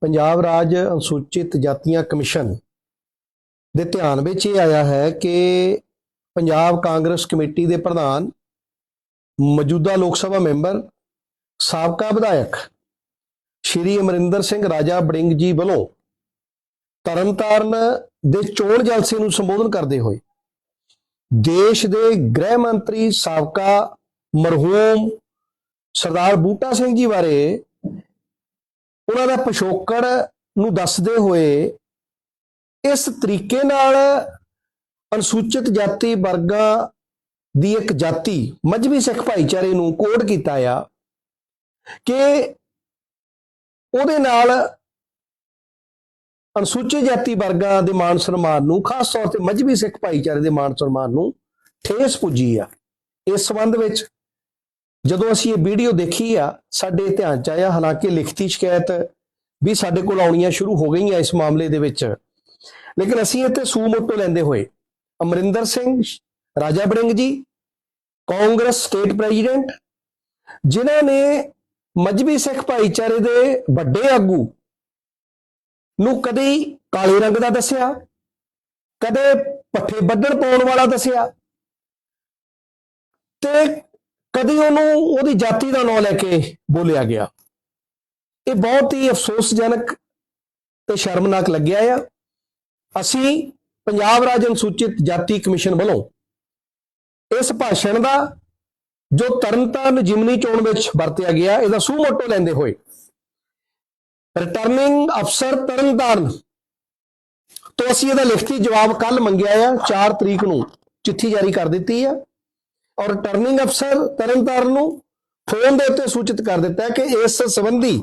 ਪੰਜਾਬ ਰਾਜ ਅਨੁਸੂਚਿਤ ਜਾਤੀਆਂ ਕਮਿਸ਼ਨ ਦੇ ਧਿਆਨ ਵਿੱਚ ਇਹ ਆਇਆ ਹੈ ਕਿ ਪੰਜਾਬ ਕਾਂਗਰਸ ਕਮੇਟੀ ਦੇ ਪ੍ਰਧਾਨ, ਮੌਜੂਦਾ ਲੋਕ ਸਭਾ ਮੈਂਬਰ, ਸਾਬਕਾ ਵਿਧਾਇਕ ਸ਼੍ਰੀ ਅਮਰਿੰਦਰ ਸਿੰਘ ਰਾਜਾ ਬੜਿੰਗ ਜੀ ਵੱਲੋਂ ਤਰਨਤਾਰਨ ਦੇ ਚੋਣ ਜਲਸੇ ਨੂੰ ਸੰਬੋਧਨ ਕਰਦੇ ਹੋਏ ਦੇਸ਼ ਦੇ ਗ੍ਰਹਿ ਮੰਤਰੀ ਸਾਬਕਾ ਮਰਹੂਮ ਸਰਦਾਰ ਬੂਟਾ ਸਿੰਘ ਜੀ ਬਾਰੇ ਉਹਨਾਂ ਦਾ ਪਿਛੋਕੜ ਨੂੰ ਦੱਸਦੇ ਹੋਏ ਇਸ ਤਰੀਕੇ ਨਾਲ ਅਨੁਸੂਚਿਤ ਜਾਤੀ ਵਰਗਾਂ ਦੀ ਇੱਕ ਜਾਤੀ ਮਜਬੀ ਸਿੱਖ ਭਾਈਚਾਰੇ ਨੂੰ ਕੋਡ ਕੀਤਾ ਆ ਕਿ ਉਹਦੇ ਨਾਲ ਅਨੁਸੂਚਿਤ ਜਾਤੀ ਵਰਗਾਂ ਦੇ ਮਾਨ ਸਨਮਾਨ ਨੂੰ, ਖਾਸ ਤੌਰ ਤੇ ਮਜਬੀ ਸਿੱਖ ਭਾਈਚਾਰੇ ਦੇ ਮਾਨ ਸਨਮਾਨ ਨੂੰ ਠੇਸ ਪੁੱਜੀ ਆ। ਇਸ ਸੰਬੰਧ ਵਿੱਚ ਜਦੋਂ ਅਸੀਂ ਇਹ ਵੀਡੀਓ ਦੇਖੀ ਆ, ਸਾਡੇ ਧਿਆਨ ਚ ਆਇਆ, ਹਾਲਾਂਕਿ ਲਿਖਤੀ ਸ਼ਿਕਾਇਤ ਵੀ ਸਾਡੇ ਕੋਲ ਆਉਣੀਆਂ ਸ਼ੁਰੂ ਹੋ ਗਈਆਂ ਇਸ ਮਾਮਲੇ ਦੇ ਵਿੱਚ। ਲੇਕਿਨ ਅਸੀਂ ਇੱਥੇ ਸੂਮੋਟੋ ਲੈਂਦੇ ਹੋਏ, ਅਮਰਿੰਦਰ ਸਿੰਘ, ਰਾਜਾ ਬੜਿੰਗ ਜੀ, ਕਾਂਗਰਸ ਸਟੇਟ ਪ੍ਰੈਜ਼ੀਡੈਂਟ, ਜਿਨ੍ਹਾਂ ਨੇ ਮਜਬੀ ਸਿੱਖ ਭਾਈਚਾਰੇ ਦੇ ਵੱਡੇ ਆਗੂ ਨੂੰ ਕਦੇ ਕਾਲੇ ਰੰਗ ਦਾ ਦੱਸਿਆ, ਕਦੇ ਪੱਠੇ ਬੱਦਲ ਪਾਉਣ ਵਾਲਾ ਦੱਸਿਆ ਤੇ ਕਦੀ ਉਹਨੂੰ ਉਹਦੀ ਜਾਤੀ ਦਾ ਨਾਂ ਲੈ ਕੇ ਬੋਲਿਆ ਗਿਆ। ਇਹ ਬਹੁਤ ਹੀ ਅਫਸੋਸਜਨਕ ਤੇ ਸ਼ਰਮਨਾਕ ਲੱਗਿਆ ਆ। ਅਸੀਂ ਪੰਜਾਬ ਰਾਜ ਅਨੁਸੂਚਿਤ ਜਾਤੀ ਕਮਿਸ਼ਨ ਵੱਲੋਂ ਇਸ ਭਾਸ਼ਣ ਦਾ, ਜੋ ਤਰਨਤਾਰਨ ਜਿਮਨੀ ਚੋਣ ਵਿੱਚ ਵਰਤਿਆ ਗਿਆ, ਇਹਦਾ ਸੂਮੋਟੋ ਲੈਂਦੇ ਹੋਏ ਰਿਟਰਨਿੰਗ ਅਫਸਰ ਤਰਨਤਾਰਨ ਤੋਂ ਅਸੀਂ ਇਹਦਾ ਲਿਖਤੀ ਜਵਾਬ ਕੱਲ ਮੰਗਿਆ ਆ 4 ਤਰੀਕ ਨੂੰ ਚਿੱਠੀ ਜਾਰੀ ਕਰ ਦਿੱਤੀ ਆ। ਔਰ ਰਿਟਰਨਿੰਗ ਅਫਸਰ ਤਰਨਤਾਰਨ ਨੂੰ ਫੋਨ ਦੇ ਉੱਤੇ ਸੂਚਿਤ ਕਰ ਦਿੱਤਾ ਕਿ ਇਸ ਸੰਬੰਧੀ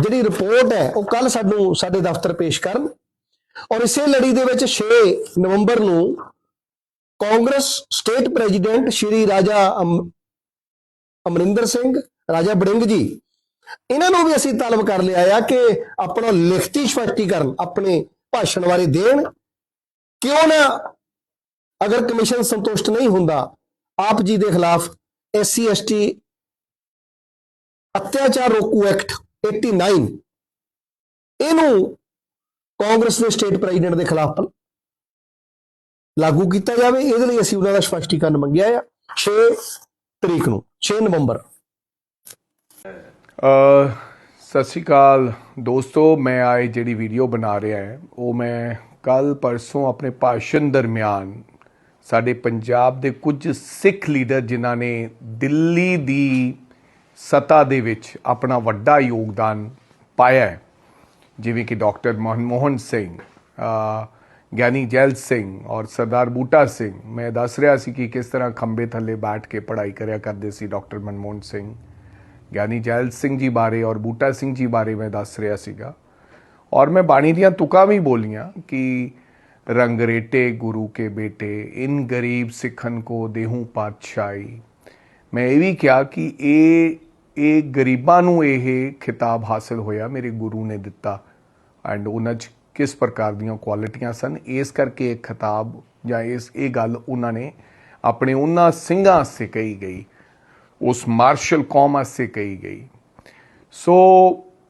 ਜਿਹੜੀ ਰਿਪੋਰਟ ਹੈ, ਉਹ ਕੱਲ ਸਾਨੂੰ ਸਾਡੇ ਦਫ਼ਤਰ ਪੇਸ਼ ਕਰਨ। ਔਰ ਇਸੇ ਲੜੀ ਦੇ ਵਿੱਚ 6 ਨਵੰਬਰ ਨੂੰ ਕਾਂਗਰਸ ਸਟੇਟ ਪ੍ਰੈਜ਼ੀਡੈਂਟ ਸ਼੍ਰੀ ਰਾਜਾ ਅਮ- ਅਮਰਿੰਦਰ ਸਿੰਘ, ਰਾਜਾ ਬੜਿੰਗ ਜੀ, ਇਹਨਾਂ ਨੂੰ ਵੀ ਅਸੀਂ ਤਲਬ ਕਰ ਲਿਆ ਆ ਕਿ ਆਪਣਾ ਲਿਖਤੀ ਸਪਸ਼ਟੀਕਰਨ ਆਪਣੇ ਭਾਸ਼ਣ ਬਾਰੇ ਦੇਣ। ਕਿਉਂ ਨਾ ਅਗਰ ਕਮਿਸ਼ਨ ਸੰਤੁਸ਼ਟ ਨਹੀਂ ਹੁੰਦਾ ਆਪ ਜੀ ਦੇ ਖਿਲਾਫ ਐਸਸੀ, ਐਸਟੀ ਅਤਿਆਚਾਰ ਰੋਕੂ ਐਕਟ 89 ਇਹਨੂੰ ਕਾਂਗਰਸ ਦੇ ਸਟੇਟ ਪ੍ਰੈਜ਼ੀਡੈਂਟ ਦੇ ਖਿਲਾਫ ਲਾਗੂ ਕੀਤਾ ਜਾਵੇ। ਇਹਦੇ ਲਈ ਅਸੀਂ ਉਹਨਾਂ ਦਾ ਸਪਸ਼ਟੀਕਰਨ ਮੰਗਿਆ ਆ 6 ਤਰੀਕ ਨੂੰ 6 ਨਵੰਬਰ। ਸਤਿ ਸ਼੍ਰੀ ਅਕਾਲ ਦੋਸਤੋ, ਮੈਂ ਆਏ ਜਿਹੜੀ ਵੀਡੀਓ ਬਣਾ ਰਿਹਾ ਹੈ, ਉਹ ਮੈਂ ਕੱਲ ਪਰਸੋਂ ਆਪਣੇ ਭਾਸ਼ਣ ਦਰਮਿਆਨ ਸਾਡੇ ਪੰਜਾਬ ਦੇ ਕੁਝ ਸਿੱਖ ਲੀਡਰ ਜਿਨ੍ਹਾਂ ਨੇ ਦਿੱਲੀ ਦੀ ਸਤਾ ਦੇ ਵਿੱਚ ਆਪਣਾ ਵੱਡਾ ਯੋਗਦਾਨ ਪਾਇਆ ਹੈ, ਜਿਵੇਂ ਕਿ ਡਾਕਟਰ ਮਨਮੋਹਨ ਸਿੰਘ ਗਿਆਨੀ ਜੈਲ ਸਿੰਘ ਔਰ ਸਰਦਾਰ ਬੂਟਾ ਸਿੰਘ। ਮੈਂ ਦੱਸ ਰਿਹਾ ਸੀ ਕਿ ਕਿਸ ਤਰ੍ਹਾਂ ਖੰਬੇ ਥੱਲੇ ਬੈਠ ਕੇ ਪੜ੍ਹਾਈ ਕਰਿਆ ਕਰਦੇ ਸੀ ਡਾਕਟਰ ਮਨਮੋਹਨ ਸਿੰਘ। ਗਿਆਨੀ ਜੈਲ ਸਿੰਘ ਜੀ ਬਾਰੇ ਔਰ ਬੂਟਾ ਸਿੰਘ ਜੀ ਬਾਰੇ ਮੈਂ ਦੱਸ ਰਿਹਾ ਸੀਗਾ। ਔਰ ਮੈਂ ਬਾਣੀ ਦੀਆਂ ਤੁਕਾਂ ਵੀ ਬੋਲੀਆਂ ਕਿ ਰੰਗਰੇਟੇ ਗੁਰੂ ਕੇ ਬੇਟੇ, ਇਨ ਗਰੀਬ ਸਿੱਖਨ ਕੋ ਦੇਹੂ ਪਾਤਸ਼ਾਹੀ। ਮੈਂ ਇਹ ਵੀ ਕਿਹਾ ਕਿ ਇਹ ਇਹ ਗਰੀਬਾਂ ਨੂੰ ਇਹ ਖਿਤਾਬ ਹਾਸਲ ਹੋਇਆ, ਮੇਰੇ ਗੁਰੂ ਨੇ ਦਿੱਤਾ। ਐਂਡ ਉਹਨਾਂ 'ਚ ਕਿਸ ਪ੍ਰਕਾਰ ਦੀਆਂ ਕੁਆਲਿਟੀਆਂ ਸਨ, ਇਸ ਕਰਕੇ ਇਹ ਖਿਤਾਬ ਜਾਂ ਇਸ, ਇਹ ਗੱਲ ਉਹਨਾਂ ਨੇ ਆਪਣੇ ਉਹਨਾਂ ਸਿੰਘਾਂ ਵਾਸਤੇ ਕਹੀ ਗਈ, ਉਸ ਮਾਰਸ਼ਲ ਕੌਮ ਵਾਸਤੇ ਕਹੀ ਗਈ। ਸੋ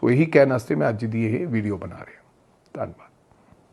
ਸੋ ਇਹੀ ਕਹਿਣ ਵਾਸਤੇ ਮੈਂ ਅੱਜ ਦੀ ਇਹ ਵੀਡੀਓ ਬਣਾ ਰਿਹਾ। ਧੰਨਵਾਦ।